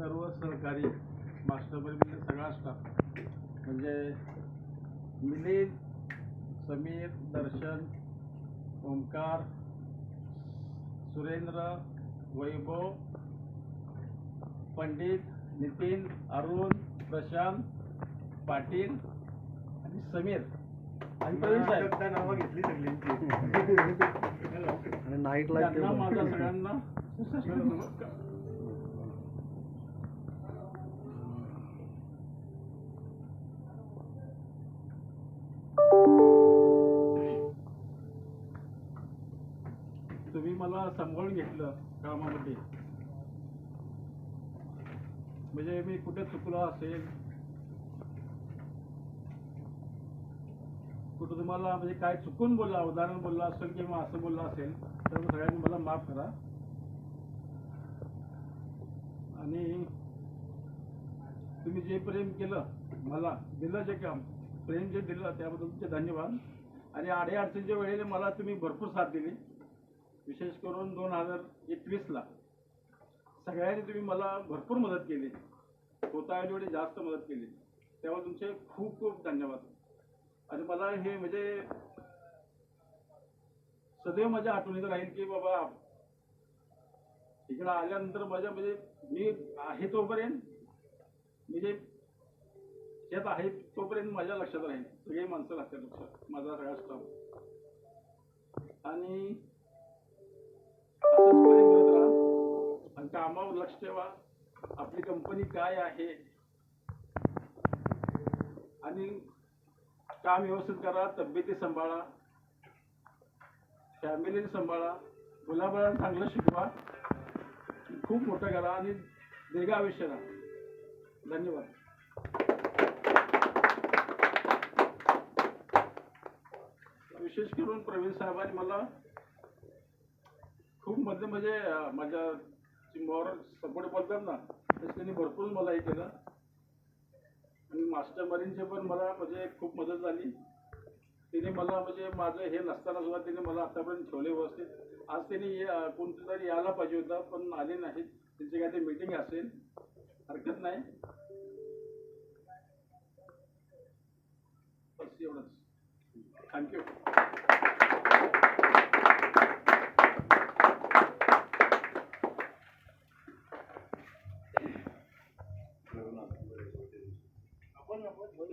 सर्व सहकारी मास्टरपर्यंत सगळा स्टाफ म्हणजे मिलिंद समीर दर्शन ओंकार सुरेंद्र वैभव पंडित नितीन अरुण प्रशांत पाटील आणि समीर. आणि प्रवीण साहेब. नावं घेतली सगळ्यांची. आणि नाईट लाईफ त्यांना माझा सगळ्यांना नमस्कार सांभाळून घेतलं कामामध्ये. म्हणजे मी कुठे चुकलो असेल? कुठं तुम्हाला म्हणजे काय चुकून बोलला उदाहरण बोलला असेल किंवा असं बोलला असेल तर सगळ्यांनी मला माफ करा. आणि तुम्ही जे प्रेम केलं मला दिलं जे काम प्रेम जे दिलं त्याबद्दल तुमचे धन्यवाद. आणि आडे अडचणीच्या वेळेला मला तुम्ही भरपूर साथ दिली. विशेष करून दोन हजार एकवीसला. सगळ्यांनी तुम्ही मला भरपूर मदत केली. होता जेवढी जास्त मदत केली. तेव्हा तुमचे खूप खूप धन्यवाद. आणि मला हे म्हणजे सदैव माझ्या आठवणीत राहील की बाबा इकडं आल्यानंतर माझ्या म्हणजे मी आहे तोपर्यंत म्हणजे त्यात आहे तोपर्यंत माझ्या लक्षात राहील. सगळी माणसं लागतात लक्षात. माझा सगळा स्टाफ आणि आणि कामावर लक्ष ठेवा. आपली कंपनी काय आहे? आणि काम व्यवस्थित करा तब्येती सांभाळा. फॅमिली सांभाळा. मुलाबाळांना चांगलं शिकवा. खूप मोठं करा आणि दीर्घ आयुष्य राहा. धन्यवाद. विशेष करून प्रवीण साहेबांनी मला खूप मध्ये म्हणजे माझ्या चिंबावर सपोर्ट बोलतात ना तसं त्यांनी भरपूर मला हे केलं. आणि मास्टर मरीनचे पण मला म्हणजे खूप मदत झाली. तिने मला म्हणजे माझं हे नसताना सुद्धा तिने मला आतापर्यंत ठेवले व्यवस्थित. आज त्यांनी कोणतं तरी यायला पाहिजे होता पण आले नाहीत. त्यांची काय ते मीटिंग असेल. हरकत नाही. बस एवढंच. थँक्यू